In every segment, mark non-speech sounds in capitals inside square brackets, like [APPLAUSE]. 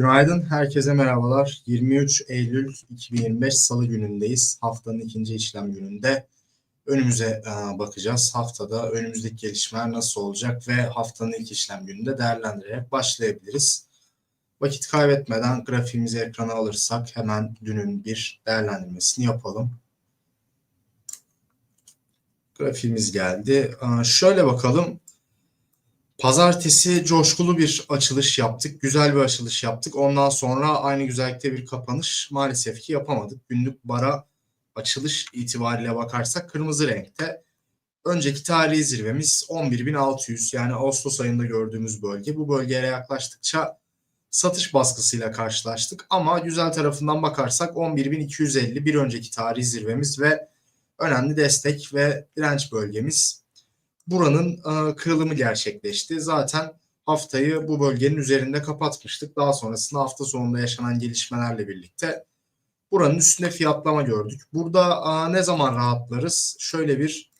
Günaydın, herkese merhabalar. 23 Eylül 2025 Salı günündeyiz. Haftanın ikinci işlem gününde önümüze e, bakacağız. Haftada önümüzdeki gelişmeler nasıl olacak ve haftanın ilk işlem gününde değerlendirerek başlayabiliriz. Vakit kaybetmeden grafiğimizi ekrana alırsak hemen dünün bir değerlendirmesini yapalım. Grafiğimiz geldi. E, şöyle bakalım. Pazartesi coşkulu bir açılış yaptık. Güzel bir açılış yaptık. Ondan sonra aynı güzellikte bir kapanış maalesef ki yapamadık. Günlük bara açılış itibariyle bakarsak kırmızı renkte. Önceki tarihi zirvemiz 11.600 yani Ağustos ayında gördüğümüz bölge. Bu bölgeye yaklaştıkça satış baskısıyla karşılaştık. Ama güzel tarafından bakarsak 11.250 bir önceki tarihi zirvemiz ve önemli destek ve direnç bölgemiz buranın e, kırılımı gerçekleşti. Zaten haftayı bu bölgenin üzerinde kapatmıştık. Daha sonrasında hafta sonunda yaşanan gelişmelerle birlikte buranın üstünde fiyatlama gördük. Burada e, ne zaman rahatlarız? Şöyle bir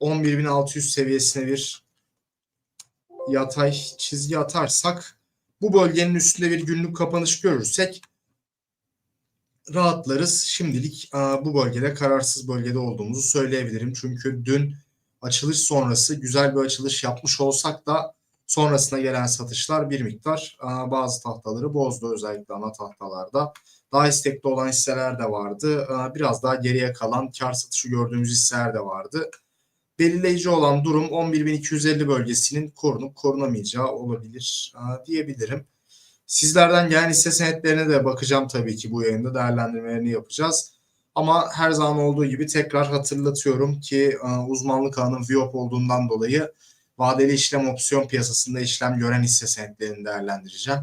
11.600 seviyesine bir yatay çizgi atarsak bu bölgenin üstünde bir günlük kapanış görürsek rahatlarız. Şimdilik e, bu bölgede kararsız bölgede olduğumuzu söyleyebilirim. Çünkü dün açılış sonrası güzel bir açılış yapmış olsak da sonrasında gelen satışlar bir miktar bazı tahtaları bozdu özellikle ana tahtalarda. Daha istekli olan hisseler de vardı. Biraz daha geriye kalan kar satışı gördüğümüz hisseler de vardı. Belirleyici olan durum 11.250 bölgesinin korunup korunamayacağı olabilir diyebilirim. Sizlerden gelen hisse senetlerine de bakacağım tabii ki bu yayında değerlendirmelerini yapacağız. Ama her zaman olduğu gibi tekrar hatırlatıyorum ki e, uzmanlık alanım Viop olduğundan dolayı vadeli işlem opsiyon piyasasında işlem gören hisse senetlerini değerlendireceğim.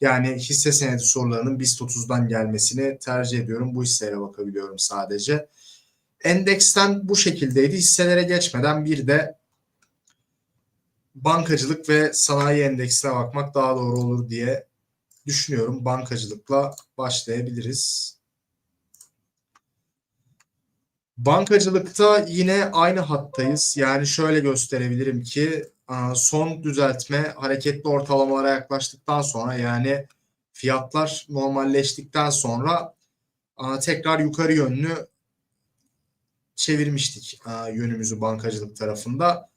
Yani hisse senedi sorularının BIST 30'dan gelmesini tercih ediyorum. Bu hisselere bakabiliyorum sadece. Endeksten bu şekildeydi. Hisselere geçmeden bir de bankacılık ve sanayi endeksine bakmak daha doğru olur diye düşünüyorum. Bankacılıkla başlayabiliriz. Bankacılıkta yine aynı hattayız. Yani şöyle gösterebilirim ki son düzeltme hareketli ortalamalara yaklaştıktan sonra yani fiyatlar normalleştikten sonra tekrar yukarı yönlü çevirmiştik yönümüzü bankacılık tarafında.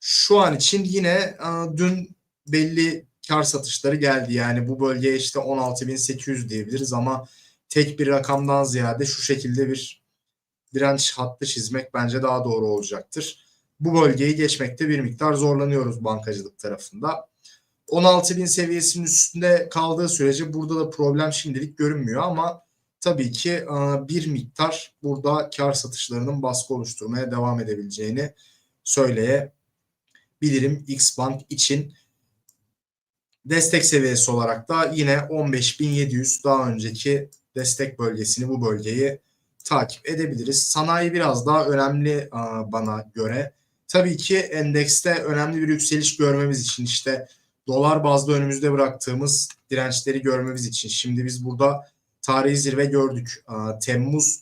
Şu an için yine dün belli kar satışları geldi. Yani bu bölgeye işte 16.800 diyebiliriz ama tek bir rakamdan ziyade şu şekilde bir direnç hattı çizmek bence daha doğru olacaktır. Bu bölgeyi geçmekte bir miktar zorlanıyoruz bankacılık tarafında. 16.000 seviyesinin üstünde kaldığı sürece burada da problem şimdilik görünmüyor ama tabii ki e, bir miktar burada kar satışlarının baskı oluşturmaya devam edebileceğini söyleyebilirim X Bank için. Destek seviyesi olarak da yine 15.700 daha önceki destek bölgesini bu bölgeyi takip edebiliriz. Sanayi biraz daha önemli bana göre. Tabii ki endekste önemli bir yükseliş görmemiz için işte dolar bazlı önümüzde bıraktığımız dirençleri görmemiz için. Şimdi biz burada tarihi zirve gördük. Temmuz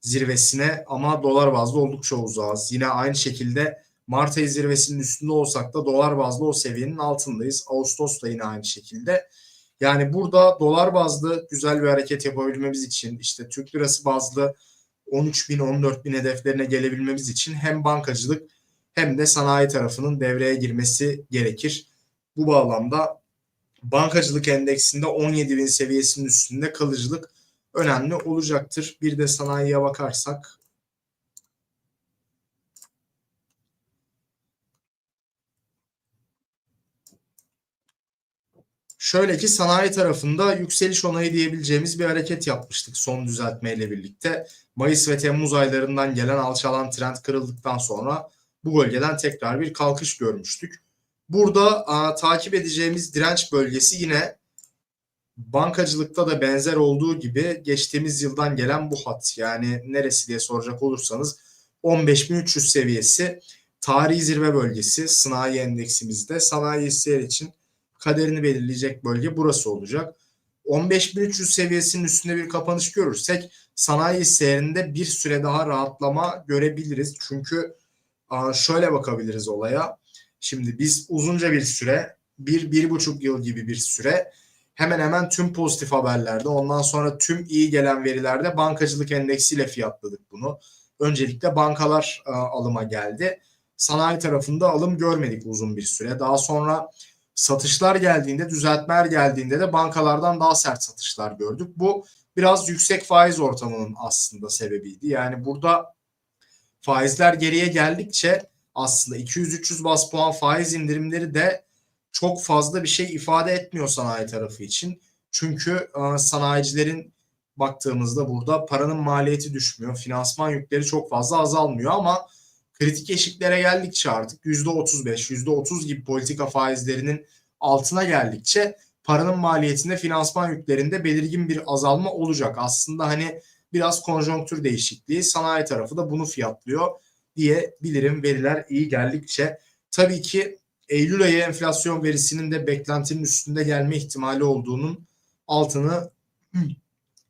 zirvesine ama dolar bazlı oldukça uzağız. Yine aynı şekilde Mart ayı zirvesinin üstünde olsak da dolar bazlı o seviyenin altındayız. Ağustos da yine aynı şekilde. Yani burada dolar bazlı güzel bir hareket yapabilmemiz için işte Türk lirası bazlı 13 bin 14 bin hedeflerine gelebilmemiz için hem bankacılık hem de sanayi tarafının devreye girmesi gerekir. Bu bağlamda bankacılık endeksinde 17 bin seviyesinin üstünde kalıcılık önemli olacaktır. Bir de sanayiye bakarsak Şöyle ki sanayi tarafında yükseliş onayı diyebileceğimiz bir hareket yapmıştık son düzeltmeyle birlikte. Mayıs ve Temmuz aylarından gelen alçalan trend kırıldıktan sonra bu bölgeden tekrar bir kalkış görmüştük. Burada a, takip edeceğimiz direnç bölgesi yine bankacılıkta da benzer olduğu gibi geçtiğimiz yıldan gelen bu hat. Yani neresi diye soracak olursanız 15.300 seviyesi tarihi zirve bölgesi sanayi endeksimizde sanayi hisseler için kaderini belirleyecek bölge burası olacak. 15.300 seviyesinin üstünde bir kapanış görürsek sanayi hisselerinde bir süre daha rahatlama görebiliriz. Çünkü şöyle bakabiliriz olaya. Şimdi biz uzunca bir süre, bir, bir buçuk yıl gibi bir süre hemen hemen tüm pozitif haberlerde ondan sonra tüm iyi gelen verilerde bankacılık endeksiyle fiyatladık bunu. Öncelikle bankalar alıma geldi. Sanayi tarafında alım görmedik uzun bir süre. Daha sonra satışlar geldiğinde, düzeltmeler geldiğinde de bankalardan daha sert satışlar gördük. Bu biraz yüksek faiz ortamının aslında sebebiydi. Yani burada faizler geriye geldikçe aslında 200-300 bas puan faiz indirimleri de çok fazla bir şey ifade etmiyor sanayi tarafı için. Çünkü e, sanayicilerin baktığımızda burada paranın maliyeti düşmüyor. Finansman yükleri çok fazla azalmıyor ama kritik eşiklere geldikçe artık %35, %30 gibi politika faizlerinin altına geldikçe paranın maliyetinde finansman yüklerinde belirgin bir azalma olacak. Aslında hani biraz konjonktür değişikliği sanayi tarafı da bunu fiyatlıyor diyebilirim veriler iyi geldikçe. Tabii ki Eylül ayı enflasyon verisinin de beklentinin üstünde gelme ihtimali olduğunun altını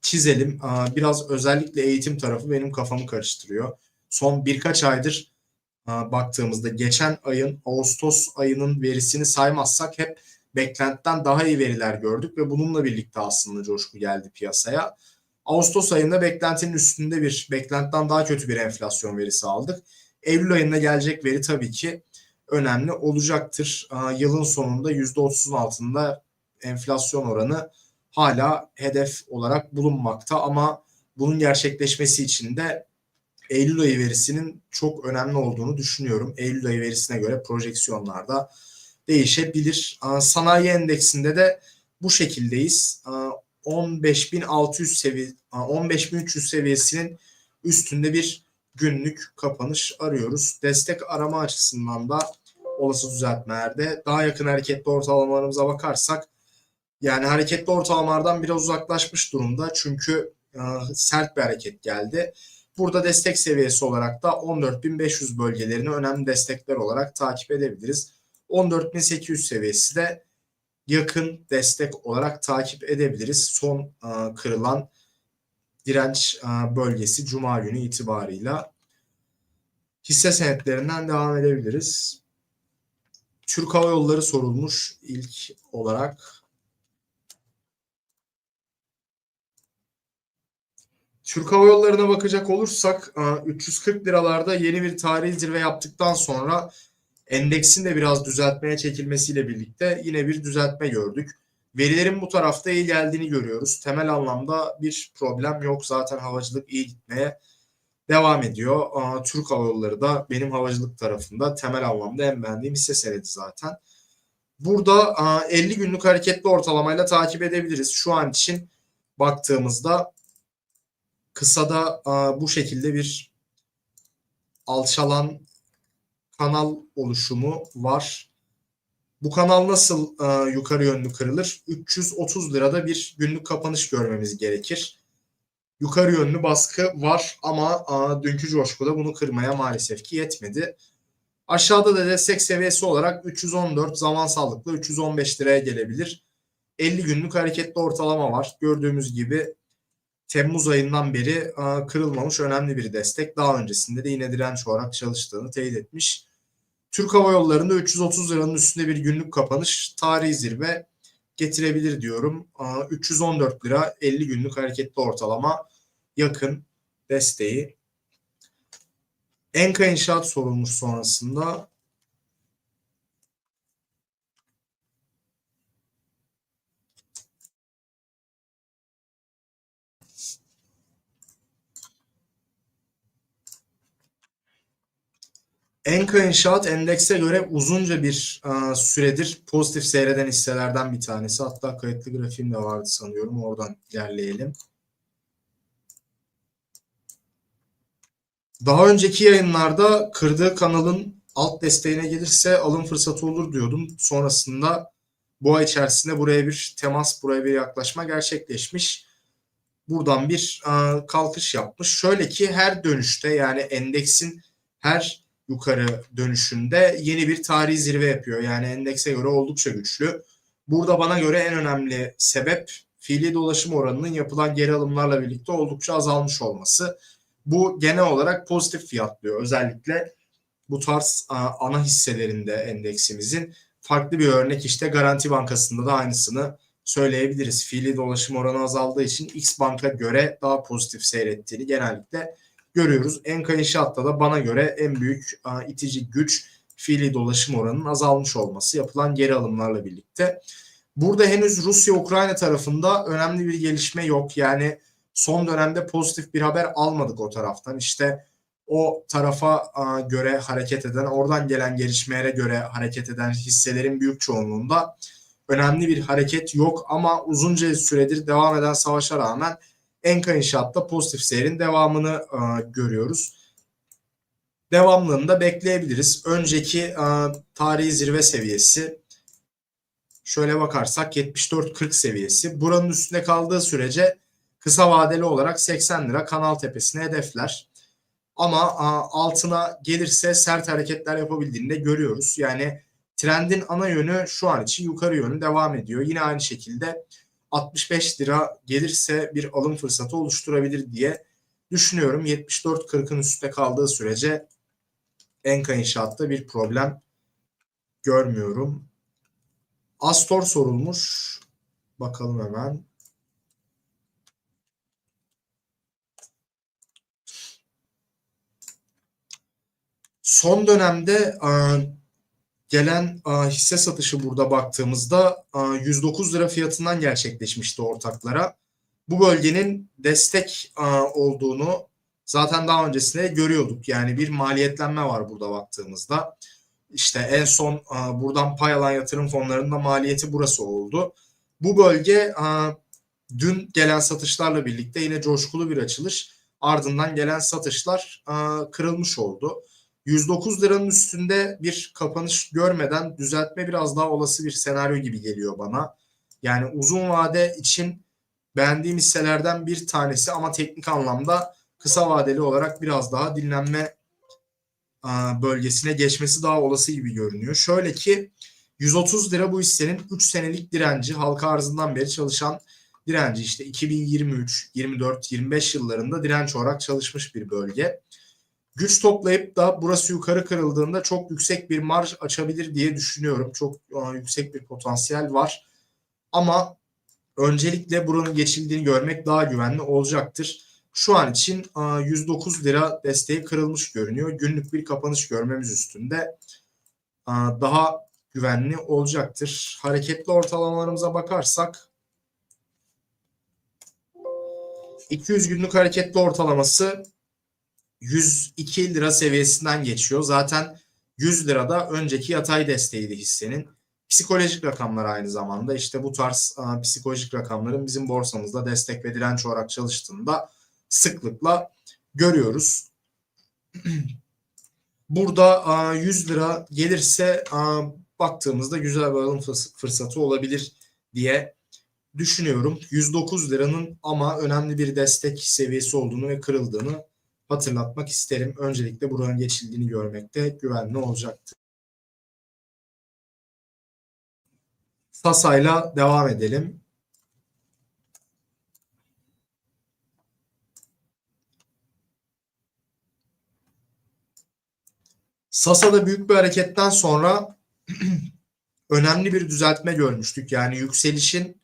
çizelim. Biraz özellikle eğitim tarafı benim kafamı karıştırıyor. Son birkaç aydır baktığımızda geçen ayın Ağustos ayının verisini saymazsak hep beklentiden daha iyi veriler gördük ve bununla birlikte aslında coşku geldi piyasaya. Ağustos ayında beklentinin üstünde bir, beklentiden daha kötü bir enflasyon verisi aldık. Eylül ayında gelecek veri tabii ki önemli olacaktır. Yılın sonunda %30'un altında enflasyon oranı hala hedef olarak bulunmakta ama bunun gerçekleşmesi için de Eylül ayı verisinin çok önemli olduğunu düşünüyorum. Eylül ayı verisine göre projeksiyonlarda değişebilir. Sanayi endeksinde de bu şekildeyiz. 15.600 seviye 15.300 seviyesinin üstünde bir günlük kapanış arıyoruz. Destek arama açısından da olası düzeltmelerde daha yakın hareketli ortalamalarımıza bakarsak yani hareketli ortalamalardan biraz uzaklaşmış durumda. Çünkü sert bir hareket geldi. Burada destek seviyesi olarak da 14.500 bölgelerini önemli destekler olarak takip edebiliriz. 14.800 seviyesi de yakın destek olarak takip edebiliriz. Son e, kırılan direnç e, bölgesi Cuma günü itibarıyla. Hisse senetlerinden devam edebiliriz. Türk Hava Yolları sorulmuş ilk olarak. Türk Hava Yolları'na bakacak olursak 340 liralarda yeni bir tarihi zirve yaptıktan sonra endeksin de biraz düzeltmeye çekilmesiyle birlikte yine bir düzeltme gördük. Verilerin bu tarafta iyi geldiğini görüyoruz. Temel anlamda bir problem yok. Zaten havacılık iyi gitmeye devam ediyor. Türk Hava Yolları da benim havacılık tarafında temel anlamda en beğendiğim hisse senedi zaten. Burada 50 günlük hareketli ortalamayla takip edebiliriz. Şu an için baktığımızda kısada bu şekilde bir alçalan kanal oluşumu var. Bu kanal nasıl yukarı yönlü kırılır? 330 lirada bir günlük kapanış görmemiz gerekir yukarı yönlü baskı var ama a, dünkü coşkuda bunu kırmaya maalesef ki yetmedi. Aşağıda da destek seviyesi olarak 314 zaman sağlıklı 315 liraya gelebilir. 50 günlük hareketli ortalama var. Gördüğümüz gibi Temmuz ayından beri kırılmamış önemli bir destek. Daha öncesinde de yine direnç olarak çalıştığını teyit etmiş. Türk Hava Yolları'nda 330 liranın üstünde bir günlük kapanış tarihi zirve getirebilir diyorum. 314 lira 50 günlük hareketli ortalama yakın desteği. Enka inşaat sorulmuş sonrasında. Enka İnşaat endekse göre uzunca bir e, süredir pozitif seyreden hisselerden bir tanesi. Hatta kayıtlı grafiğim de vardı sanıyorum. Oradan ilerleyelim. Daha önceki yayınlarda kırdığı kanalın alt desteğine gelirse alım fırsatı olur diyordum. Sonrasında bu ay içerisinde buraya bir temas, buraya bir yaklaşma gerçekleşmiş. Buradan bir e, kalkış yapmış. Şöyle ki her dönüşte yani endeksin her yukarı dönüşünde yeni bir tarihi zirve yapıyor. Yani endekse göre oldukça güçlü. Burada bana göre en önemli sebep fiili dolaşım oranının yapılan geri alımlarla birlikte oldukça azalmış olması. Bu genel olarak pozitif fiyatlıyor. Özellikle bu tarz ana hisselerinde endeksimizin farklı bir örnek işte Garanti Bankası'nda da aynısını söyleyebiliriz. Fiili dolaşım oranı azaldığı için X Bank'a göre daha pozitif seyrettiğini genellikle görüyoruz. Enka İnşaat'ta da bana göre en büyük a, itici güç fiili dolaşım oranının azalmış olması yapılan geri alımlarla birlikte. Burada henüz Rusya-Ukrayna tarafında önemli bir gelişme yok. Yani son dönemde pozitif bir haber almadık o taraftan. İşte o tarafa a, göre hareket eden, oradan gelen gelişmelere göre hareket eden hisselerin büyük çoğunluğunda önemli bir hareket yok ama uzunca süredir devam eden savaşa rağmen Enka İnşaat'ta pozitif seyrin devamını e, görüyoruz. Devamlılığını da bekleyebiliriz. Önceki e, tarihi zirve seviyesi şöyle bakarsak 74-40 seviyesi. Buranın üstünde kaldığı sürece kısa vadeli olarak 80 lira kanal tepesine hedefler. Ama e, altına gelirse sert hareketler yapabildiğini de görüyoruz. Yani trendin ana yönü şu an için yukarı yönü devam ediyor. Yine aynı şekilde 65 lira gelirse bir alım fırsatı oluşturabilir diye düşünüyorum. 74.40'ın üstte kaldığı sürece Enka İnşaat'ta bir problem görmüyorum. Astor sorulmuş. Bakalım hemen. Son dönemde gelen a, hisse satışı burada baktığımızda a, 109 lira fiyatından gerçekleşmişti ortaklara. Bu bölgenin destek a, olduğunu zaten daha öncesinde görüyorduk. Yani bir maliyetlenme var burada baktığımızda. İşte en son a, buradan pay alan yatırım fonlarının da maliyeti burası oldu. Bu bölge a, dün gelen satışlarla birlikte yine coşkulu bir açılış. Ardından gelen satışlar a, kırılmış oldu. 109 liranın üstünde bir kapanış görmeden düzeltme biraz daha olası bir senaryo gibi geliyor bana. Yani uzun vade için beğendiğim hisselerden bir tanesi ama teknik anlamda kısa vadeli olarak biraz daha dinlenme bölgesine geçmesi daha olası gibi görünüyor. Şöyle ki 130 lira bu hissenin 3 senelik direnci halka arzından beri çalışan direnci işte 2023, 24, 25 yıllarında direnç olarak çalışmış bir bölge güç toplayıp da burası yukarı kırıldığında çok yüksek bir marj açabilir diye düşünüyorum. Çok e, yüksek bir potansiyel var. Ama öncelikle buranın geçildiğini görmek daha güvenli olacaktır. Şu an için e, 109 lira desteği kırılmış görünüyor. Günlük bir kapanış görmemiz üstünde e, daha güvenli olacaktır. Hareketli ortalamalarımıza bakarsak 200 günlük hareketli ortalaması 102 lira seviyesinden geçiyor. Zaten 100 lirada önceki yatay desteğiydi hissenin. Psikolojik rakamlar aynı zamanda işte bu tarz a, psikolojik rakamların bizim borsamızda destek ve direnç olarak çalıştığında sıklıkla görüyoruz. [CLEARS THROAT] Burada a, 100 lira gelirse a, baktığımızda güzel bir alım fırsatı olabilir diye düşünüyorum. 109 liranın ama önemli bir destek seviyesi olduğunu ve kırıldığını hatırlatmak isterim. Öncelikle buranın geçildiğini görmekte güvenli olacaktır. Sasa'yla devam edelim. Sasa'da büyük bir hareketten sonra [CLEARS THROAT] önemli bir düzeltme görmüştük. Yani yükselişin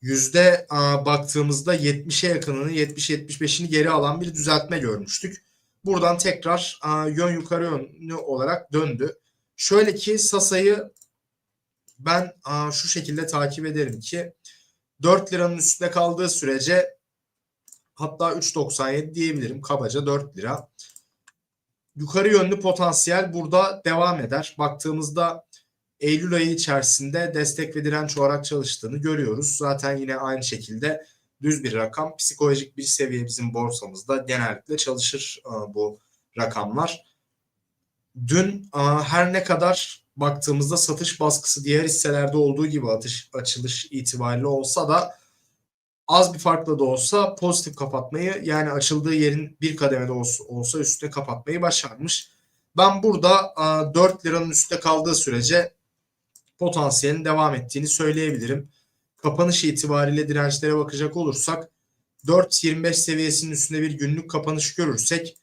yüzde baktığımızda 70'e yakınını 70-75'ini geri alan bir düzeltme görmüştük. Buradan tekrar yön yukarı yönlü olarak döndü. Şöyle ki Sasa'yı ben şu şekilde takip ederim ki 4 liranın üstünde kaldığı sürece hatta 3.97 diyebilirim kabaca 4 lira. Yukarı yönlü potansiyel burada devam eder. Baktığımızda Eylül ayı içerisinde destek ve direnç olarak çalıştığını görüyoruz. Zaten yine aynı şekilde düz bir rakam. Psikolojik bir seviye bizim borsamızda genellikle çalışır e, bu rakamlar. Dün e, her ne kadar baktığımızda satış baskısı diğer hisselerde olduğu gibi atış, açılış itibariyle olsa da az bir farkla da olsa pozitif kapatmayı yani açıldığı yerin bir kademede olsa, olsa üstüne kapatmayı başarmış. Ben burada 4 e, liranın üstte kaldığı sürece potansiyelin devam ettiğini söyleyebilirim. Kapanış itibariyle dirençlere bakacak olursak 4.25 seviyesinin üstünde bir günlük kapanış görürsek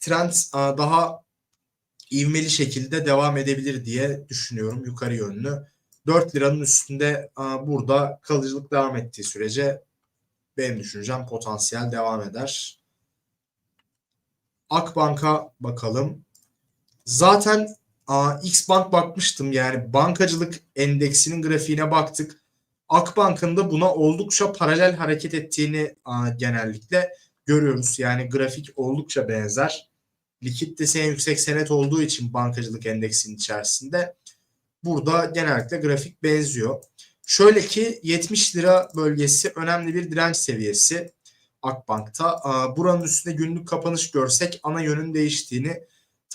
trend daha ivmeli şekilde devam edebilir diye düşünüyorum yukarı yönlü. 4 liranın üstünde aa, burada kalıcılık devam ettiği sürece benim düşüncem potansiyel devam eder. Akbank'a bakalım. Zaten X Bank bakmıştım yani bankacılık endeksinin grafiğine baktık. Akbank'ın da buna oldukça paralel hareket ettiğini genellikle görüyoruz. Yani grafik oldukça benzer. Likiditesi en yüksek senet olduğu için bankacılık endeksinin içerisinde burada genellikle grafik benziyor. Şöyle ki 70 lira bölgesi önemli bir direnç seviyesi Akbank'ta. Buranın üstünde günlük kapanış görsek ana yönün değiştiğini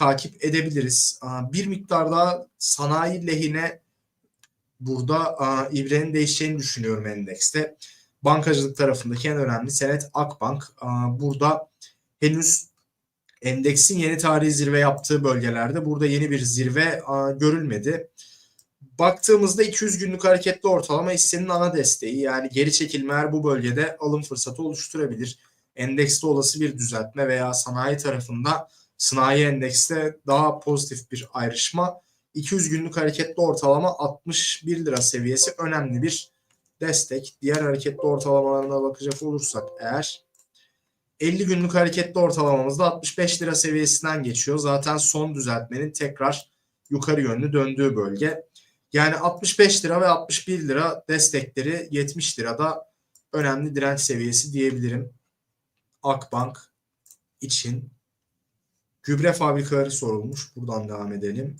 takip edebiliriz. Bir miktar daha sanayi lehine burada aa, ivrenin değişeceğini düşünüyorum endekste. Bankacılık tarafındaki en önemli senet Akbank. Burada henüz endeksin yeni tarihi zirve yaptığı bölgelerde burada yeni bir zirve görülmedi. Baktığımızda 200 günlük hareketli ortalama hissenin ana desteği yani geri çekilme eğer bu bölgede alım fırsatı oluşturabilir. Endekste olası bir düzeltme veya sanayi tarafında sanayi endekste daha pozitif bir ayrışma. 200 günlük hareketli ortalama 61 lira seviyesi önemli bir destek. Diğer hareketli ortalamalarına bakacak olursak eğer 50 günlük hareketli ortalamamızda 65 lira seviyesinden geçiyor. Zaten son düzeltmenin tekrar yukarı yönlü döndüğü bölge. Yani 65 lira ve 61 lira destekleri 70 lirada önemli direnç seviyesi diyebilirim. Akbank için. Gübre fabrikaları sorulmuş. Buradan devam edelim.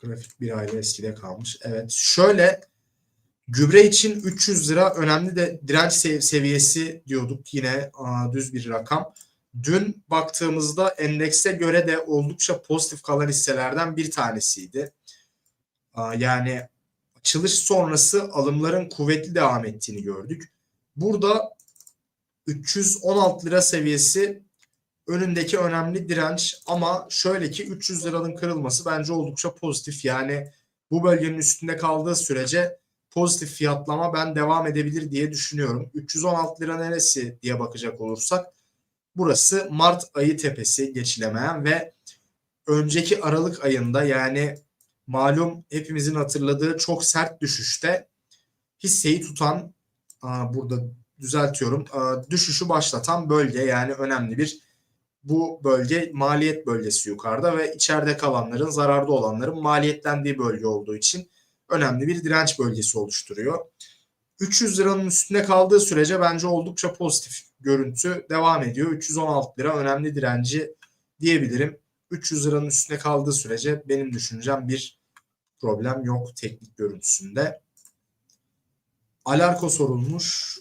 Grafik bir ayda eskide kalmış. Evet. Şöyle gübre için 300 lira önemli de direnç sev- seviyesi diyorduk. Yine aa, düz bir rakam. Dün baktığımızda endekse göre de oldukça pozitif kalan hisselerden bir tanesiydi. Aa, Yani açılış sonrası alımların kuvvetli devam ettiğini gördük. Burada 316 lira seviyesi önündeki önemli direnç ama şöyle ki 300 liranın kırılması bence oldukça pozitif. Yani bu bölgenin üstünde kaldığı sürece pozitif fiyatlama ben devam edebilir diye düşünüyorum. 316 lira neresi diye bakacak olursak burası Mart ayı tepesi geçilemeyen ve önceki Aralık ayında yani malum hepimizin hatırladığı çok sert düşüşte hisseyi tutan aa, burada düzeltiyorum aa, düşüşü başlatan bölge yani önemli bir bu bölge maliyet bölgesi yukarıda ve içeride kalanların zararda olanların maliyetlendiği bölge olduğu için önemli bir direnç bölgesi oluşturuyor. 300 liranın üstünde kaldığı sürece bence oldukça pozitif görüntü devam ediyor. 316 lira önemli direnci diyebilirim. 300 liranın üstünde kaldığı sürece benim düşüncem bir problem yok teknik görüntüsünde. Alarko sorulmuş.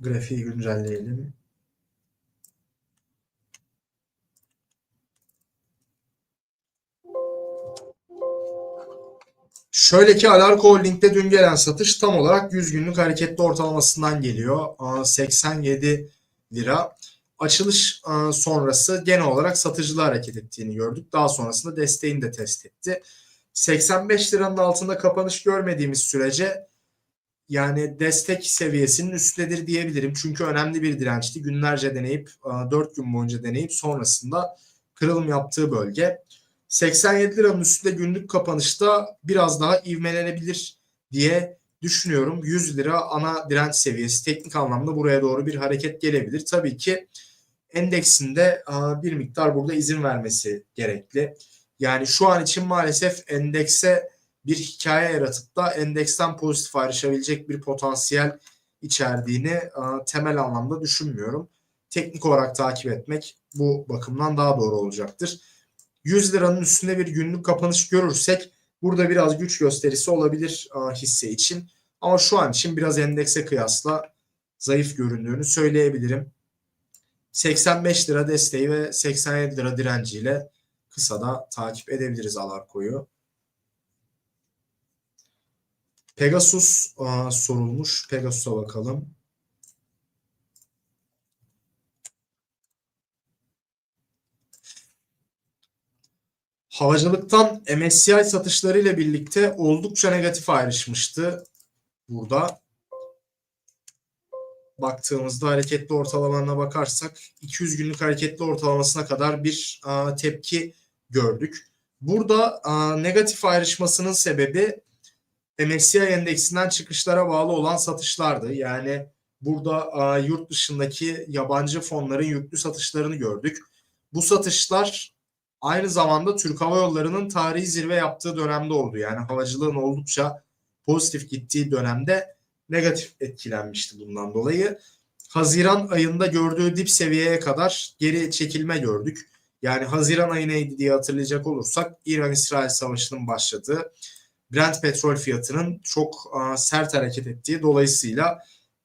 Grafiği güncelleyelim. Şöyle ki Alarko Holding'de dün gelen satış tam olarak 100 günlük hareketli ortalamasından geliyor. Aa, 87 lira. Açılış sonrası genel olarak satıcılı hareket ettiğini gördük. Daha sonrasında desteğini de test etti. 85 liranın altında kapanış görmediğimiz sürece yani destek seviyesinin üstündedir diyebilirim. Çünkü önemli bir dirençti. Günlerce deneyip 4 gün boyunca deneyip sonrasında kırılım yaptığı bölge. 87 liranın üstünde günlük kapanışta biraz daha ivmelenebilir diye düşünüyorum. 100 lira ana direnç seviyesi teknik anlamda buraya doğru bir hareket gelebilir. Tabii ki endeksinde bir miktar burada izin vermesi gerekli. Yani şu an için maalesef endekse bir hikaye yaratıp da endeksten pozitif ayrışabilecek bir potansiyel içerdiğini temel anlamda düşünmüyorum. Teknik olarak takip etmek bu bakımdan daha doğru olacaktır. 100 liranın üstünde bir günlük kapanış görürsek burada biraz güç gösterisi olabilir hisse için. Ama şu an için biraz endekse kıyasla zayıf göründüğünü söyleyebilirim. 85 lira desteği ve 87 lira direnciyle kısada takip edebiliriz Alarko'yu. Pegasus aa, sorulmuş. Pegasus'a bakalım. Havacılıktan MSCI satışlarıyla birlikte oldukça negatif ayrışmıştı burada. baktığımızda hareketli ortalamalarına bakarsak 200 günlük hareketli ortalamasına kadar bir a, tepki gördük. Burada a, negatif ayrışmasının sebebi MSCI endeksinden çıkışlara bağlı olan satışlardı. Yani burada a, yurt dışındaki yabancı fonların yüklü satışlarını gördük. Bu satışlar aynı zamanda Türk Hava Yolları'nın tarihi zirve yaptığı dönemde oldu. Yani havacılığın oldukça pozitif gittiği dönemde negatif etkilenmişti bundan dolayı. Haziran ayında gördüğü dip seviyeye kadar geri çekilme gördük. Yani Haziran ayı neydi diye hatırlayacak olursak İran-İsrail savaşının başladığı Brent petrol fiyatının çok a, sert hareket ettiği dolayısıyla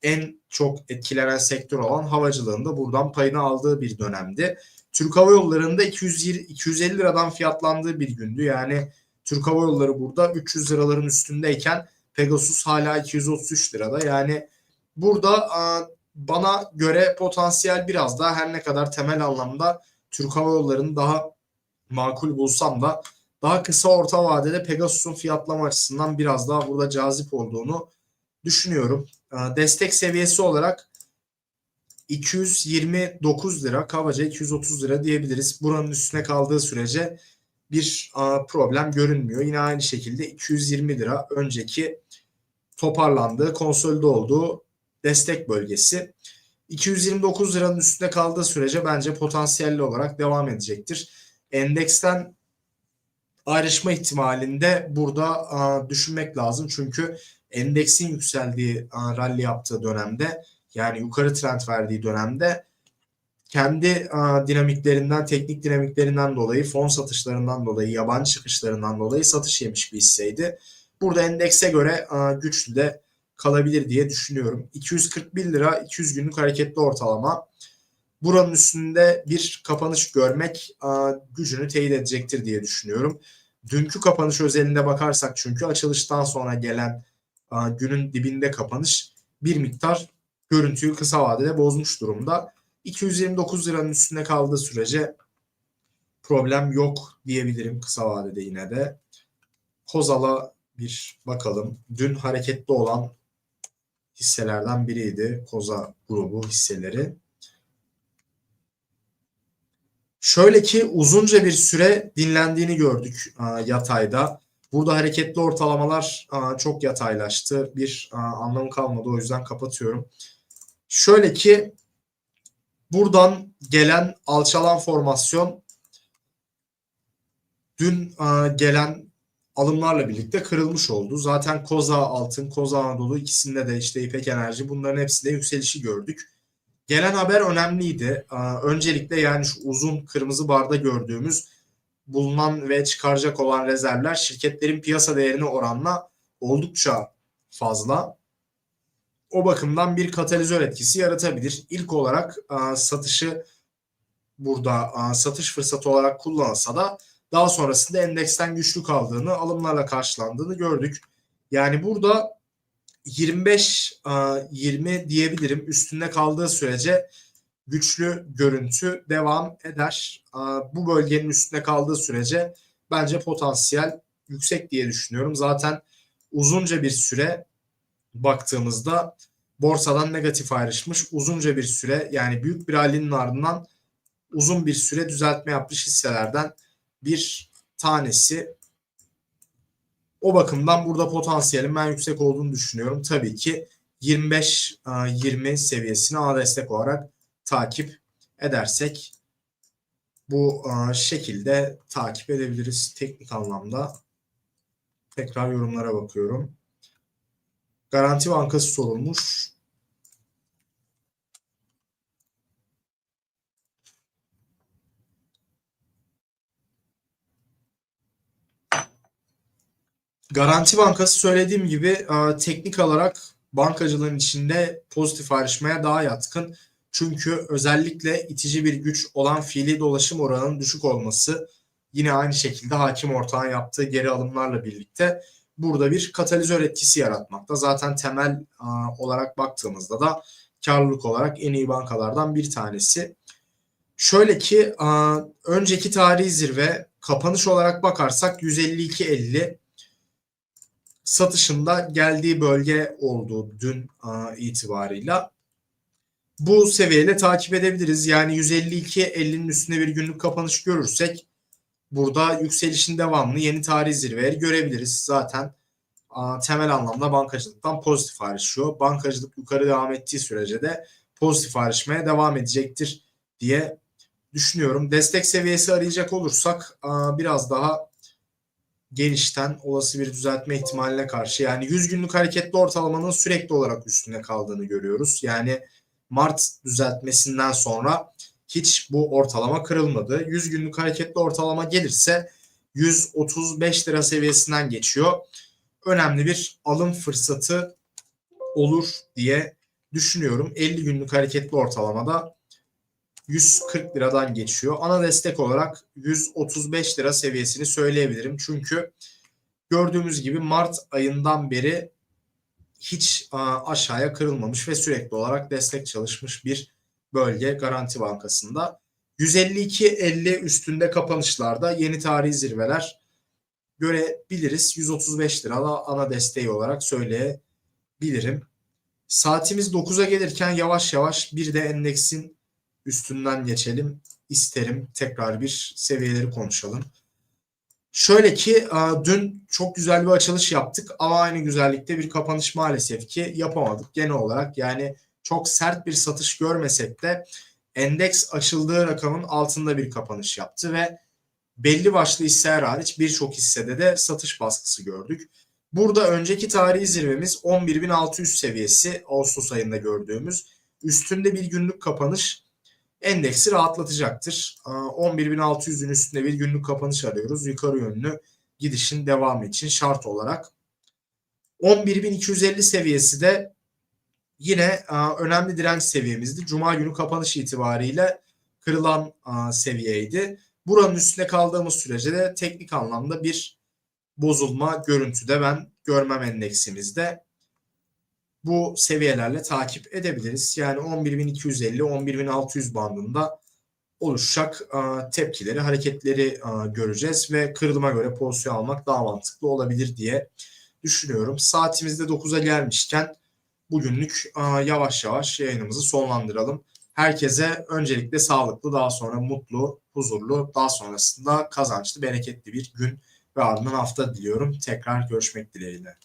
en çok etkilenen sektör olan havacılığın da buradan payını aldığı bir dönemdi. Türk Hava Yolları'nda 220, 250 liradan fiyatlandığı bir gündü. Yani Türk Hava Yolları burada 300 liraların üstündeyken Pegasus hala 233 lirada. Yani burada bana göre potansiyel biraz daha her ne kadar temel anlamda Türk Hava Yolları'nı daha makul bulsam da daha kısa orta vadede Pegasus'un fiyatlama açısından biraz daha burada cazip olduğunu düşünüyorum. Destek seviyesi olarak 229 lira, kabaca 230 lira diyebiliriz. Buranın üstüne kaldığı sürece bir problem görünmüyor. Yine aynı şekilde 220 lira önceki toparlandığı, konsolide olduğu destek bölgesi. 229 liranın üstünde kaldığı sürece bence potansiyelli olarak devam edecektir. Endeksten ayrışma ihtimalinde burada düşünmek lazım. Çünkü endeksin yükseldiği rally yaptığı dönemde yani yukarı trend verdiği dönemde kendi dinamiklerinden, teknik dinamiklerinden dolayı, fon satışlarından dolayı, yabancı çıkışlarından dolayı satış yemiş bir hisseydi. Burada endekse göre güçlü de kalabilir diye düşünüyorum. 241 lira 200 günlük hareketli ortalama. Buranın üstünde bir kapanış görmek a, gücünü teyit edecektir diye düşünüyorum. Dünkü kapanış özelinde bakarsak çünkü açılıştan sonra gelen a, günün dibinde kapanış bir miktar görüntüyü kısa vadede bozmuş durumda. 229 liranın üstünde kaldığı sürece problem yok diyebilirim kısa vadede yine de. Kozal'a bir bakalım. Dün hareketli olan hisselerden biriydi Koza grubu hisseleri. Şöyle ki uzunca bir süre dinlendiğini gördük yatayda. Burada hareketli ortalamalar çok yataylaştı. Bir anlamı kalmadı o yüzden kapatıyorum. Şöyle ki buradan gelen alçalan formasyon dün gelen alımlarla birlikte kırılmış oldu. Zaten Koza Altın, Koza Anadolu ikisinde de işte İpek Enerji bunların hepsinde yükselişi gördük. Gelen haber önemliydi. Öncelikle yani şu uzun kırmızı barda gördüğümüz bulunan ve çıkaracak olan rezervler şirketlerin piyasa değerine oranla oldukça fazla. O bakımdan bir katalizör etkisi yaratabilir. İlk olarak satışı burada satış fırsatı olarak kullanılsa da daha sonrasında endeksten güçlü kaldığını, alımlarla karşılandığını gördük. Yani burada 25 20 diyebilirim. Üstünde kaldığı sürece güçlü görüntü devam eder. Bu bölgenin üstünde kaldığı sürece bence potansiyel yüksek diye düşünüyorum. Zaten uzunca bir süre baktığımızda borsadan negatif ayrışmış. Uzunca bir süre yani büyük bir halinin ardından uzun bir süre düzeltme yapmış hisselerden bir tanesi. O bakımdan burada potansiyelin ben yüksek olduğunu düşünüyorum. Tabii ki 25-20 seviyesini A destek olarak takip edersek bu şekilde takip edebiliriz teknik anlamda. Tekrar yorumlara bakıyorum. Garanti Bankası sorulmuş. Garanti Bankası söylediğim gibi e, teknik olarak bankacılığın içinde pozitif ayrışmaya daha yatkın. Çünkü özellikle itici bir güç olan fiili dolaşım oranının düşük olması yine aynı şekilde hakim ortağın yaptığı geri alımlarla birlikte burada bir katalizör etkisi yaratmakta. Zaten temel e, olarak baktığımızda da karlılık olarak en iyi bankalardan bir tanesi. Şöyle ki e, önceki tarihi zirve kapanış olarak bakarsak 152.50 satışında geldiği bölge oldu dün itibarıyla. bu seviyeyle takip edebiliriz. Yani 152-50'nin üstünde bir günlük kapanış görürsek burada yükselişin devamını yeni tarih zirveleri görebiliriz. Zaten temel anlamda bankacılıktan pozitif ayrışıyor. Bankacılık yukarı devam ettiği sürece de pozitif ayrışmaya devam edecektir diye düşünüyorum. Destek seviyesi arayacak olursak biraz daha gelişten olası bir düzeltme ihtimaline karşı yani 100 günlük hareketli ortalamanın sürekli olarak üstünde kaldığını görüyoruz. Yani Mart düzeltmesinden sonra hiç bu ortalama kırılmadı. 100 günlük hareketli ortalama gelirse 135 lira seviyesinden geçiyor. Önemli bir alım fırsatı olur diye düşünüyorum. 50 günlük hareketli ortalamada 140 liradan geçiyor. Ana destek olarak 135 lira seviyesini söyleyebilirim. Çünkü gördüğümüz gibi Mart ayından beri hiç aşağıya kırılmamış ve sürekli olarak destek çalışmış bir bölge Garanti Bankası'nda. 152.50 üstünde kapanışlarda yeni tarihi zirveler görebiliriz. 135 lira da ana desteği olarak söyleyebilirim. Saatimiz 9'a gelirken yavaş yavaş bir de endeksin üstünden geçelim isterim. Tekrar bir seviyeleri konuşalım. Şöyle ki dün çok güzel bir açılış yaptık ama aynı güzellikte bir kapanış maalesef ki yapamadık genel olarak. Yani çok sert bir satış görmesek de endeks açıldığı rakamın altında bir kapanış yaptı ve belli başlı hisseler hariç birçok hissede de satış baskısı gördük. Burada önceki tarihi zirvemiz 11.600 seviyesi Ağustos ayında gördüğümüz. Üstünde bir günlük kapanış endeksi rahatlatacaktır. 11.600'ün üstünde bir günlük kapanış arıyoruz. Yukarı yönlü gidişin devamı için şart olarak. 11.250 seviyesi de yine önemli direnç seviyemizdi. Cuma günü kapanış itibariyle kırılan seviyeydi. Buranın üstünde kaldığımız sürece de teknik anlamda bir bozulma görüntüde ben görmem endeksimizde bu seviyelerle takip edebiliriz. Yani 11.250-11.600 bandında oluşacak tepkileri, hareketleri göreceğiz ve kırılıma göre pozisyon almak daha mantıklı olabilir diye düşünüyorum. Saatimizde 9'a gelmişken bugünlük yavaş yavaş yayınımızı sonlandıralım. Herkese öncelikle sağlıklı, daha sonra mutlu, huzurlu, daha sonrasında kazançlı, bereketli bir gün ve ardından hafta diliyorum. Tekrar görüşmek dileğiyle.